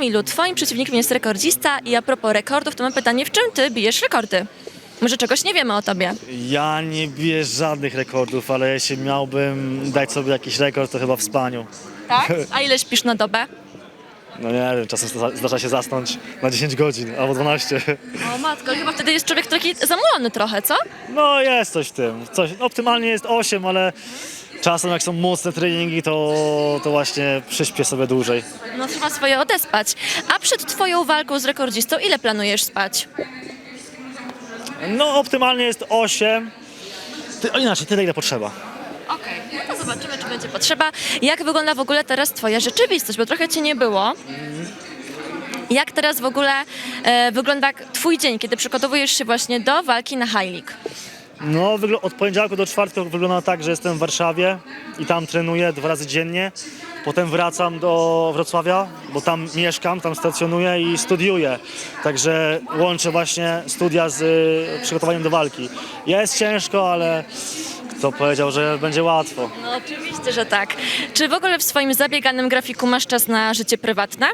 Kamilu, twoim przeciwnikiem jest rekordzista i a propos rekordów, to mam pytanie, w czym ty bijesz rekordy? Może czegoś nie wiemy o tobie. Ja nie biję żadnych rekordów, ale jeśli miałbym dać sobie jakiś rekord, to chyba w spaniu. Tak? A ile śpisz na dobę? No nie wiem, czasem zda- zdarza się zasnąć na 10 godzin albo 12. O matko, chyba wtedy jest człowiek taki zamulony trochę, co? No jest coś w tym. Coś, optymalnie jest 8, ale czasem jak są mocne treningi, to, to właśnie przyśpię sobie dłużej. No trzeba swoje odespać. A przed twoją walką z rekordzistą ile planujesz spać? No optymalnie jest 8. Ty, o inaczej, tyle ile potrzeba. Okej, no to zobaczymy, czy będzie potrzeba. Jak wygląda w ogóle teraz twoja rzeczywistość, bo trochę cię nie było. Jak teraz w ogóle e, wygląda twój dzień, kiedy przygotowujesz się właśnie do walki na High League? No, od poniedziałku do czwartku wygląda tak, że jestem w Warszawie i tam trenuję dwa razy dziennie. Potem wracam do Wrocławia, bo tam mieszkam, tam stacjonuję i studiuję. Także łączę właśnie studia z y, przygotowaniem do walki. Jest ciężko, ale kto powiedział, że będzie łatwo? No oczywiście, że tak. Czy w ogóle w swoim zabieganym grafiku masz czas na życie prywatne?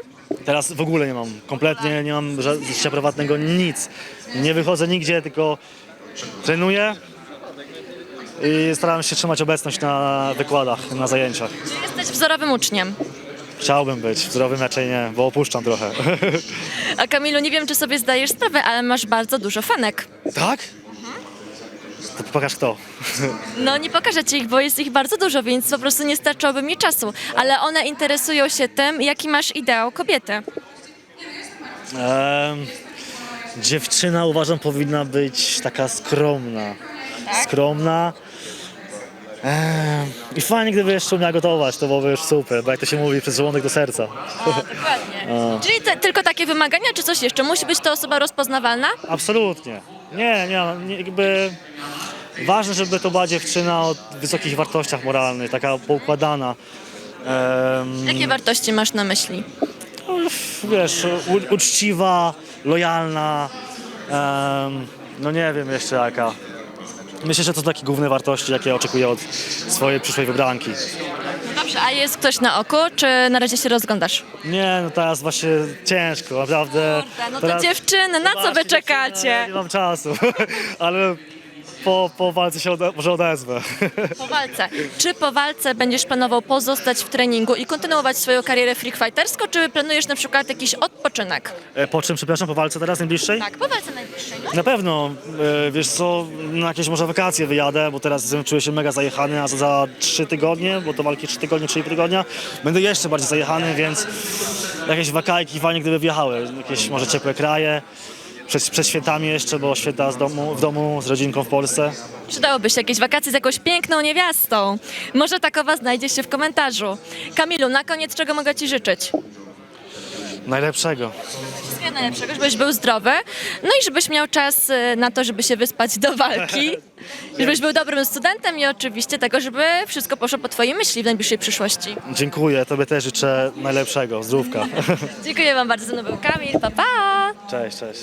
Teraz w ogóle nie mam, kompletnie nie mam ża- życia prywatnego, nic. Nie wychodzę nigdzie, tylko trenuję i staram się trzymać obecność na wykładach, na zajęciach. Czy jesteś wzorowym uczniem? Chciałbym być, zdrowym raczej nie, bo opuszczam trochę. A Kamilu, nie wiem, czy sobie zdajesz sprawę, ale masz bardzo dużo fanek. tak? To pokaż kto. No nie pokażę ci ich, bo jest ich bardzo dużo, więc po prostu nie starczyłoby mi czasu. Ale one interesują się tym, jaki masz ideał kobiety. Em, dziewczyna uważam powinna być taka skromna. Skromna. Em, I fajnie, gdyby jeszcze umiała gotować, to byłoby już super, bo jak to się mówi, przez żołądek do serca. dokładnie. Czyli te, tylko takie wymagania, czy coś jeszcze? Musi być to osoba rozpoznawalna? Absolutnie. Nie, nie, nie, jakby ważne, żeby to była dziewczyna o wysokich wartościach moralnych, taka poukładana. Em, Jakie wartości masz na myśli? Wiesz, u, uczciwa, lojalna, em, no nie wiem jeszcze jaka. Myślę, że to takie główne wartości, jakie oczekuję od swojej przyszłej wybranki. Dobrze, a jest ktoś na oko, czy na razie się rozglądasz? Nie, no teraz właśnie ciężko, naprawdę. No to teraz- dziewczyny, na co wy Właśnie, czekacie? Nie mam czasu, ale po, po walce się ode, może odezwę. Po walce. Czy po walce będziesz planował pozostać w treningu i kontynuować swoją karierę freakfighterską, czy planujesz na przykład jakiś odpoczynek? E, Po czym, przepraszam, po walce teraz najbliższej? Tak, po walce najbliższej. No. Na pewno, e, wiesz co, na jakieś może wakacje wyjadę, bo teraz czuję się mega zajechany, a za- za trzy tygodnie, bo to walki trzy tygodnie, trzy tygodnia, będę jeszcze bardziej zajechany, więc jakieś wakajki fajnie gdyby wjechały, jakieś może ciepłe kraje, przed, przed świętami jeszcze, bo święta z domu, w domu z rodzinką w Polsce. Przydałoby się jakieś wakacje z jakąś piękną niewiastą. Może takowa znajdzie się w komentarzu. Kamilu, na koniec czego mogę Ci życzyć? Najlepszego. Wszystkiego najlepszego, żebyś był zdrowy, no i żebyś miał czas y, na to, żeby się wyspać do walki, żebyś był dobrym studentem i oczywiście tego, żeby wszystko poszło po Twojej myśli w najbliższej przyszłości. Dziękuję, tobie też życzę najlepszego, zdrówka. Dziękuję Wam bardzo, ze mną był Kamil, pa pa! Cześć, cześć.